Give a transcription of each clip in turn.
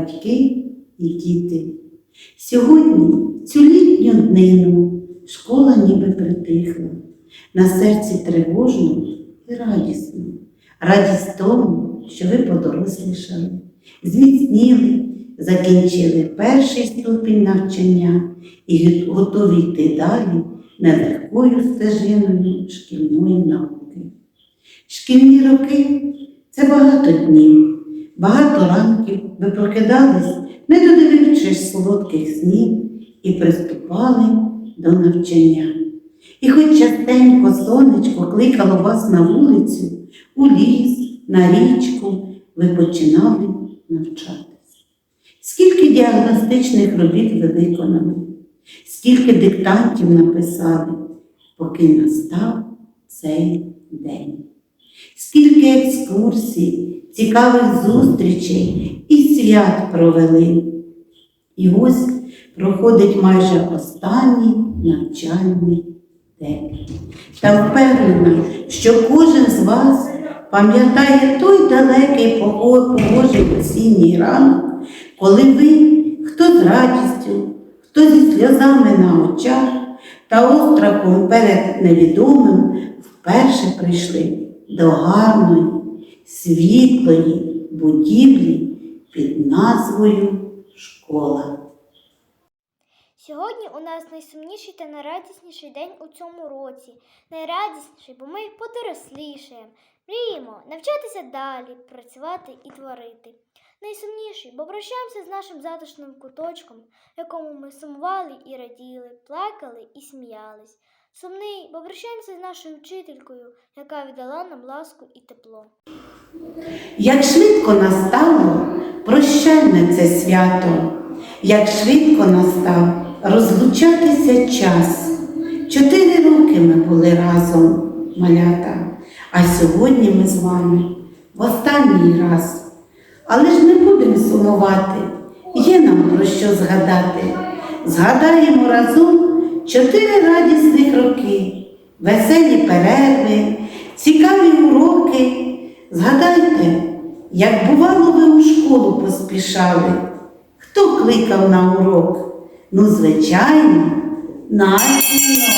батьки і діти. Сьогодні, цю літню днину, школа ніби притихла, на серці тривожно і радісно. Радість тому, що ви подорослішали, зміцніли, закінчили перший ступінь навчання і готові йти далі нелегкою стежиною шкільної науки. Шкільні роки це багато днів, багато ранків ви прокидались, не додивившись солодких снів, і приступали до навчання. І хоч частенько сонечко кликало вас на вулицю, у ліс, на річку, ви починали навчатись. Скільки діагностичних робіт ви виконали, скільки диктантів написали, поки настав цей день. Скільки екскурсій, цікавих зустрічей і свят провели. І ось проходить майже останній навчальний день. Та впевнена, що кожен з вас пам'ятає той далекий пого- погожий осінній ранок, коли ви, хто з радістю, хто зі сльозами на очах та острахом перед невідомим вперше прийшли до гарної, світлої будівлі під назвою школа. Сьогодні у нас найсумніший та найрадісніший день у цьому році. Найрадісніший, бо ми подорослішаємо, мріємо навчатися далі, працювати і творити. Найсумніший, бо прощаємося з нашим затишним куточком, якому ми сумували і раділи, плакали і сміялись. Сумний, бо прощаємося з нашою вчителькою, яка віддала нам ласку і тепло. Як швидко настало прощальне це свято, як швидко настав розлучатися час. Чотири роки ми були разом, малята, а сьогодні ми з вами в останній раз. Але ж не будемо сумувати, є нам про що згадати. Згадаємо разом чотири радісних роки, веселі перерви, цікаві уроки. Згадайте, як бувало ви у школу поспішали, хто кликав на урок? Ну, звичайно, Настя.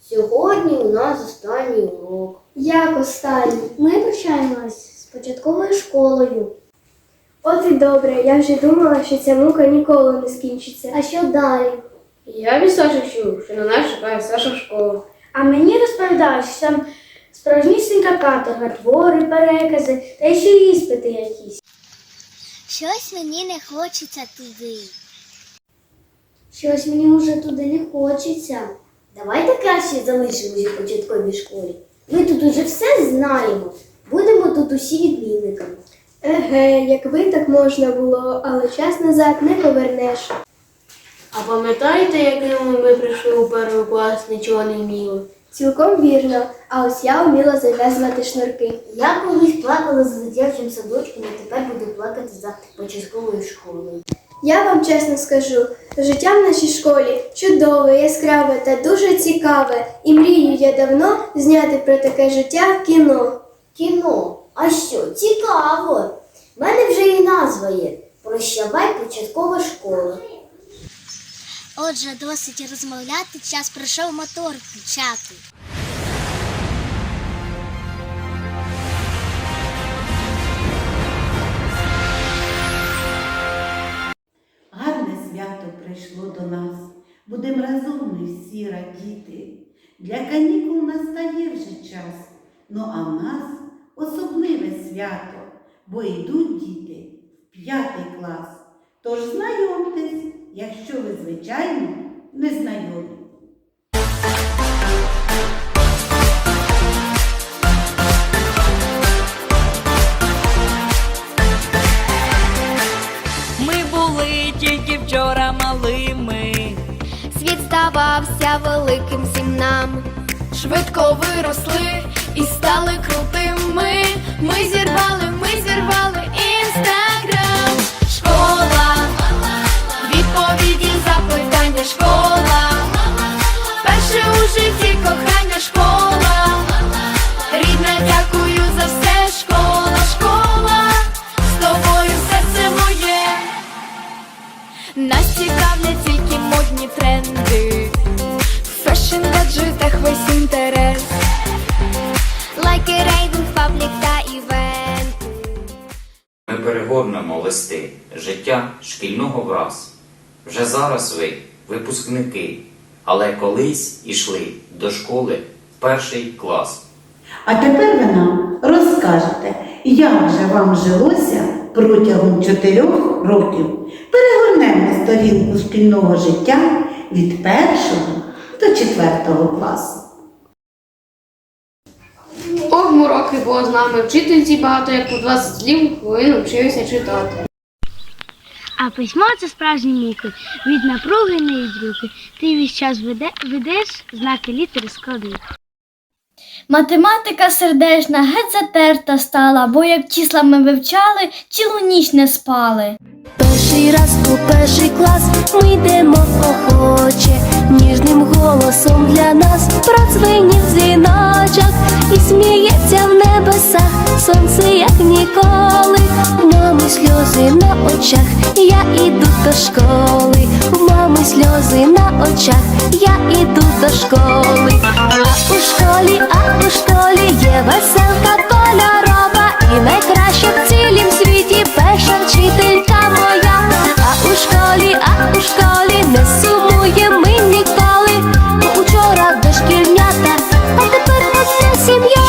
Сьогодні у нас останній урок. Як останній? Ми прощаємось з початковою школою. От і добре, я вже думала, що ця мука ніколи не скінчиться. А що далі? Я від Саші чув, що на нас чекає Саша школа. А мені розповідають, що там справжнісінька каторга, твори, перекази та ще й іспити якісь. Щось мені не хочеться туди. Щось мені вже туди не хочеться. Давайте краще залишимося в початковій школі. Ми тут уже все знаємо. Будемо тут усі відмінниками. Еге, якби так можна було, але час назад не повернеш. А пам'ятаєте, якими ми прийшли у перший клас, нічого не вміли? Цілком вірно, а ось я вміла зав'язувати шнурки. Я колись плакала за дитячим садочком, а тепер буду плакати за початковою школою. Я вам чесно скажу, життя в нашій школі чудове, яскраве та дуже цікаве, і мрію я давно зняти про таке життя в кіно. Кіно. А що? Цікаво. У мене вже і назва є. Прощавай початкова школа. Отже, досить розмовляти, час прийшов мотор включати. Гарне свято прийшло до нас, будем разом ми всі радіти. Для канікул настає вже час, ну а в нас особливе свято, бо йдуть діти в п'ятий клас. Тож знайомтесь, якщо ви, звичайно, не знайомі. Враз. Вже зараз ви випускники, але колись ішли до школи в перший клас. А тепер ви нам розкажете, як же вам жилося протягом чотирьох років. Перегорнемо сторінку шкільного життя від першого до четвертого класу. Кожного року було з нами вчительці багато, як по 20 слів хвилин вчився читати. А письмо це справжні муки. Від напруги не від. Ти весь час веде, ведеш знаки літери склади. Математика сердешна геть затерта стала, бо як числа ми вивчали, цілу ніч не спали. Перший раз у перший клас ми йдемо охоче, ніжним голосом для нас продзвенів дзвіночок і сміється в небесах сонце, як ніколи. У мами сльози на очах, я іду до школи. У мами сльози на очах, я іду до школи. А у школі, а у школі є веселка а у школі не сумує ми ніколи. Бо учора дошкільнята, а тепер одна сім'я.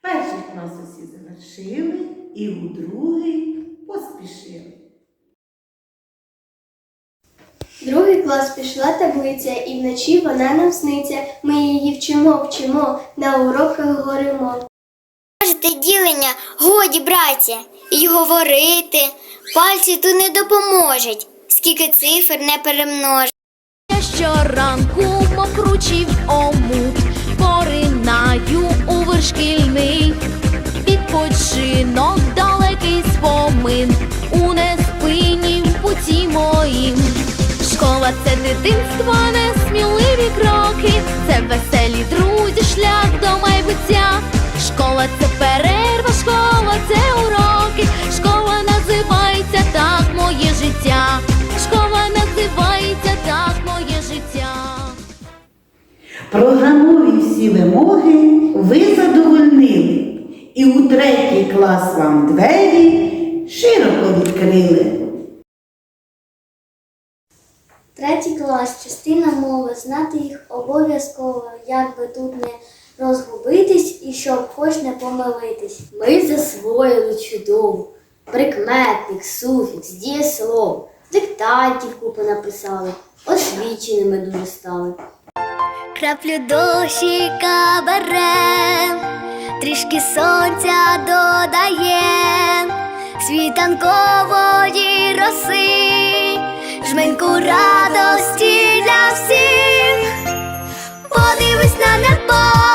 Перший клас усі завершили і у другий поспішили. Другий клас пішла таблиця, і вночі вона нам сниться. Ми її вчимо, вчимо, на уроках горимо. Кажете ділення, годі, браття, і говорити. Пальці тут не допоможуть, скільки цифр не перемножить. Я щоранку мокручів омут, поринаю у вершкільний відпочинок, далекий спомин, у неспинні в путі моїм. Школа це дитинство, несміливі кроки, це веселі друзі, шлях до майбуття. Школа це перерва, школа це уроки. Програмові всі вимоги ви задовольнили, і у третій клас вам двері широко відкрили. Третій клас, частина мови, знати їх обов'язково, як би тут не розгубитись і щоб хоч не помилитись. Ми засвоїли чудово. Прикметник, суфікс, дієслов, диктантів купу написали, освіченими дуже стали. Краплю дощика берем, трішки сонця додаєм, світанкової роси, жменьку радості для всіх. Подивись на небо,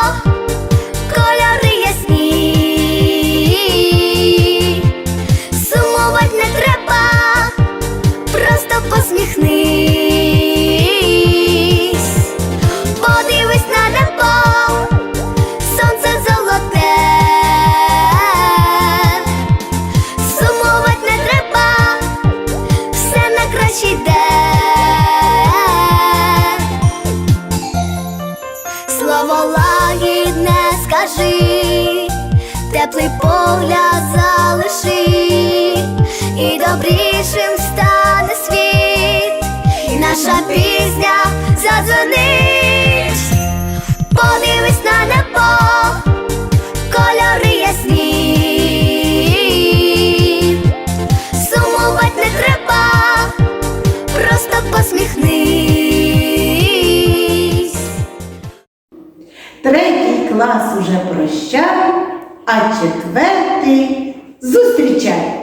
а четвертий зустрічай.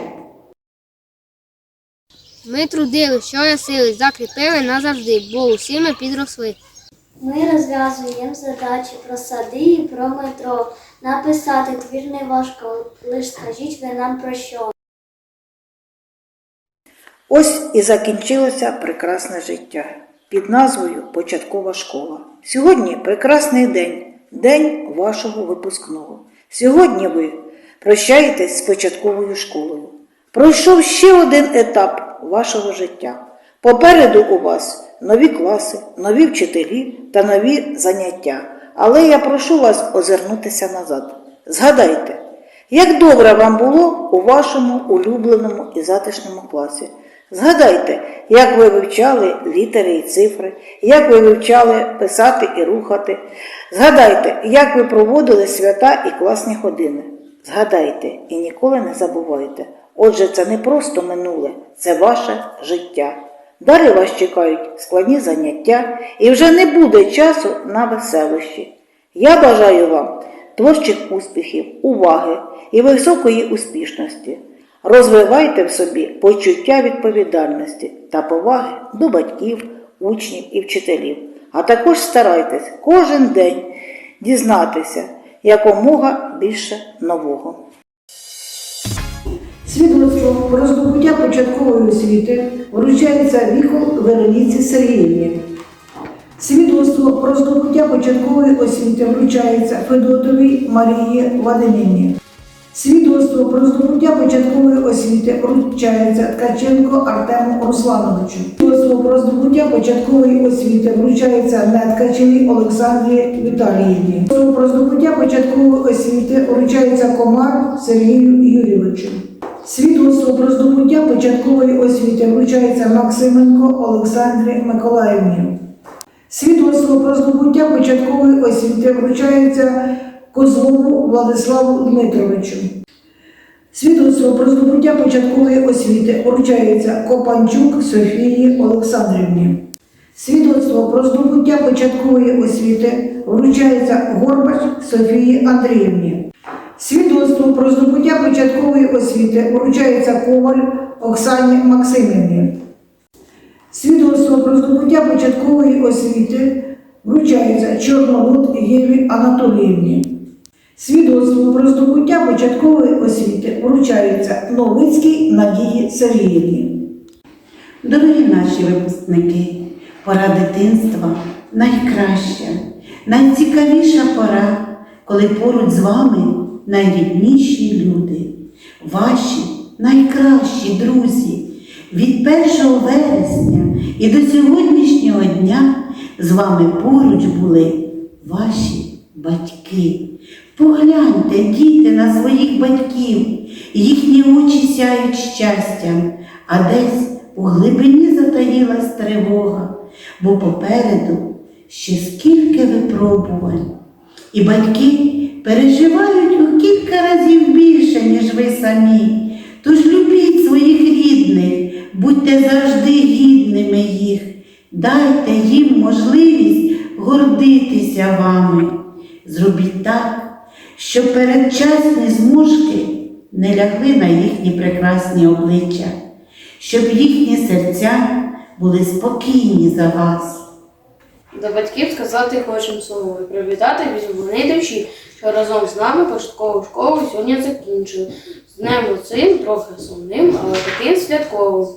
Ми трудили, що я сили, закріпили назавжди, бо усі ми підросли. Ми розв'язуємо задачі про сади і про метро. Написати твір не важко, лиш скажіть ви нам про що. Ось і закінчилося прекрасне життя під назвою Початкова школа. Сьогодні прекрасний день, день вашого випускного. Сьогодні ви прощаєтесь з початковою школою. Пройшов ще один етап вашого життя. Попереду у вас нові класи, нові вчителі та нові заняття. Але я прошу вас озирнутися назад. Згадайте, як добре вам було у вашому улюбленому і затишному класі. Згадайте, як ви вивчали літери і цифри, як ви вивчали писати і рухати. Згадайте, як ви проводили свята і класні години. Згадайте і ніколи не забувайте. Отже, це не просто минуле, це ваше життя. Далі вас чекають складні заняття і вже не буде часу на веселощі. Я бажаю вам творчих успіхів, уваги і високої успішності. Розвивайте в собі почуття відповідальності та поваги до батьків, учнів і вчителів, а також старайтесь кожен день дізнатися якомога більше нового. Свідоцтво про здобуття початкової освіти вручається Вікол Вероніці Сергіївні. Свідоцтво про здобуття початкової освіти вручається Федотовій Марії Вадимівні. Свідоцтво про здобуття початкової освіти вручається Ткаченко Артему Руслановичу. Свідоцтво про здобуття початкової освіти вручається Неткачевій Олександрі Віталіївні. Свідоцтво про здобуття початкової освіти вручається Комар Сергію Юрійовичу. Свідоцтво про здобуття початкової освіти вручається Максименко Олександрі Миколаївні. Свідоцтво про здобуття початкової освіти вручається Козлову Владиславу Дмитровичу. Свідоцтво про здобуття початкової освіти вручається Копанчук Софії Олександрівні. Свідоцтво про здобуття початкової освіти вручається Горбач Софії Андріївні. Свідоцтво про здобуття початкової освіти вручається Коваль Оксані Максимівні. Свідоцтво про здобуття початкової освіти вручається Чорновод Єві Анатоліївні. Свідоцтво про здобуття початкової освіти вручається Новицькій Надії Сергіївні. Дорогі наші випускники, пора дитинства найкраща, найцікавіша пора, коли поруч з вами найрідніші люди, ваші найкращі друзі. Від 1 вересня і до сьогоднішнього дня з вами поруч були ваші батьки. Погляньте, діти, на своїх батьків, їхні очі сяють щастям, а десь у глибині затаїлась тривога, бо попереду ще скільки випробувань. І батьки переживають у кілька разів більше, ніж ви самі. Тож любіть своїх рідних, будьте завжди гідними їх, дайте їм можливість гордитися вами. Зробіть так, щоб передчасні зморшки не лягли на їхні прекрасні обличчя, щоб їхні серця були спокійні за вас. До батьків сказати хочемо слово і привітати від вони душі, що разом з нами початкову школу сьогодні закінчили. З днем цим трохи сумним, але таким святковим.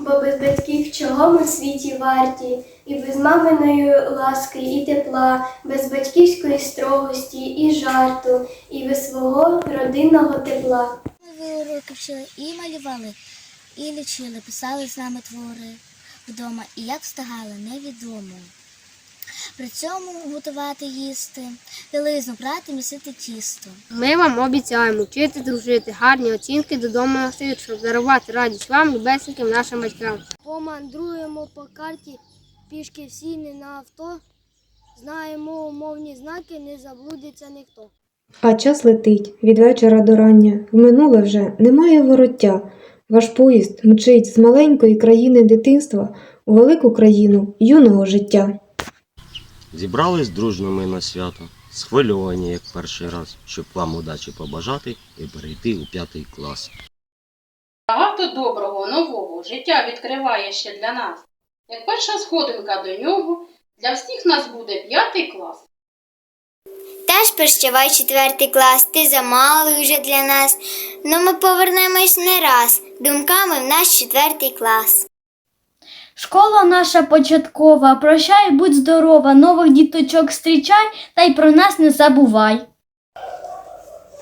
Бо без батьків чого ми в світі варті, і без маминої ласки і тепла, без батьківської строгості і жарту, і без свого родинного тепла. Ви уроки вчили і малювали, і лічили, писали з нами твори вдома, і як встигали, невідомо. При цьому готувати їсти, білизну прати, місити тісто. Ми вам обіцяємо вчити дружити, гарні оцінки додому носити, щоб дарувати радість вам і безсяким нашим батькам. Помандруємо по карті, пішки всі не на авто. Знаємо умовні знаки, не заблудиться ніхто. А час летить від вечора до рання. В минуле вже немає вороття. Ваш поїзд мчить з маленької країни дитинства у велику країну юного життя. Зібрались дружно ми на свято, схвильовані, як перший раз, щоб вам удачі побажати і перейти у п'ятий клас. Багато доброго, нового життя відкриває ще для нас. Як перша сходинка до нього, для всіх нас буде п'ятий клас. Теж прощавай четвертий клас, ти замалий вже для нас. Ну ми повернемось не раз думками в наш четвертий клас. Школа наша початкова, прощай, будь здорова, нових діточок зустрічай, та й про нас не забувай.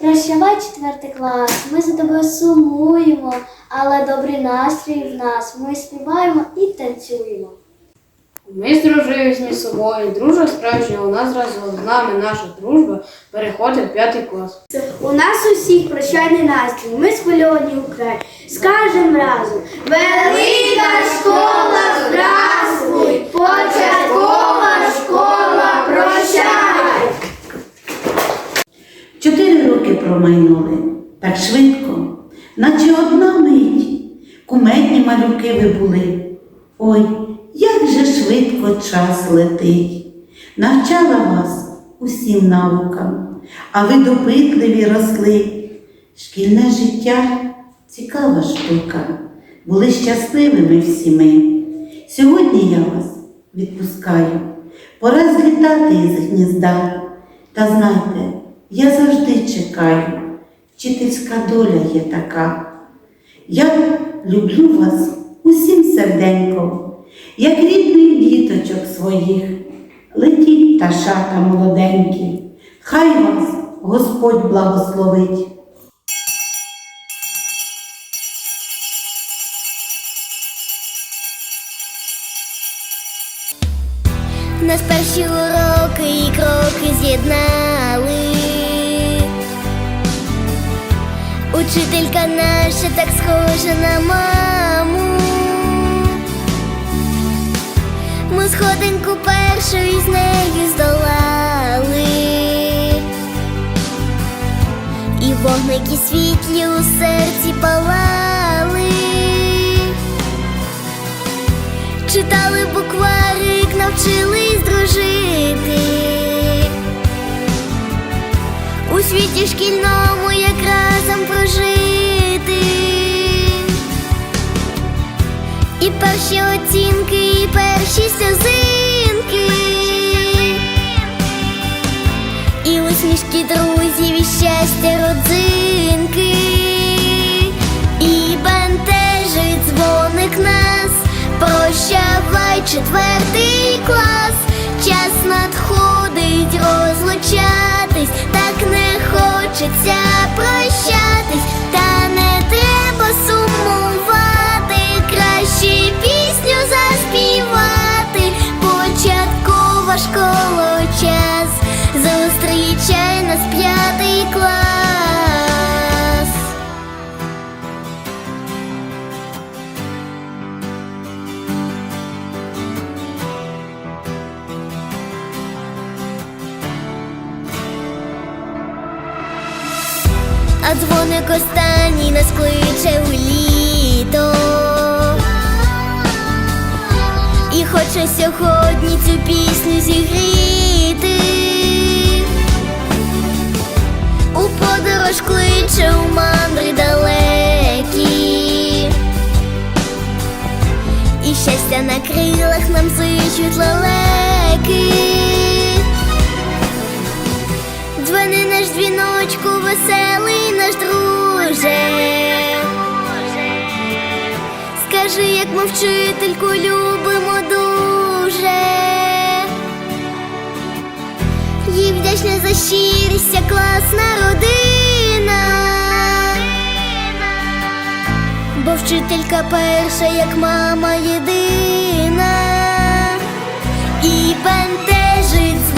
Прощавай, четвертий клас, ми за тобою сумуємо, але добрий настрій в нас. Ми співаємо і танцюємо. Ми здружились між собою, дружба справжня у нас разом з нами наша дружба переходить в п'ятий клас. У нас усіх прощальний настрій, ми схвильовані Україні. Скажем разом. Велика школа, здравствуй! Початкова школа, прощай! Чотири роки промайнули так швидко, наче одна мить. Кумедні малюки ви були. Ой, як же швидко час летить. Навчала вас усім наукам, а ви допитливі росли. Шкільне життя цікава штука. Були щасливими всі ми. Сьогодні я вас відпускаю. Пора злітати із гнізда. Та знайте, я завжди чекаю. Вчительська доля є така. Я люблю вас усім серденьком, як рідних діточок своїх. Летіть пташата молоденькі, хай вас Господь благословить. Нас перші уроки і кроки з'єднали. Учителька наша так схожа на маму. Ми сходинку першу із нею здолали. І вогники світлі у серці палали. Читали букварик, навчились дружити. У світі шкільному як разом прожити. Перші оцінки, і перші сльозинки. І усмішки друзів, і щастя родзинки. І бентежить дзвоник нас. Прощавай четвертий клас, час надходить розлучатись, так не хочеться прощатись, та не треба сумувати, останній нас кличе у літо. І хоче сьогодні цю пісню зігріти. У подорож кличе у мандри далекі. Як ми вчительку любимо дуже. Їй вдячна за щирість, ця класна родина. Бо вчителька перша, як мама єдина. І бентежить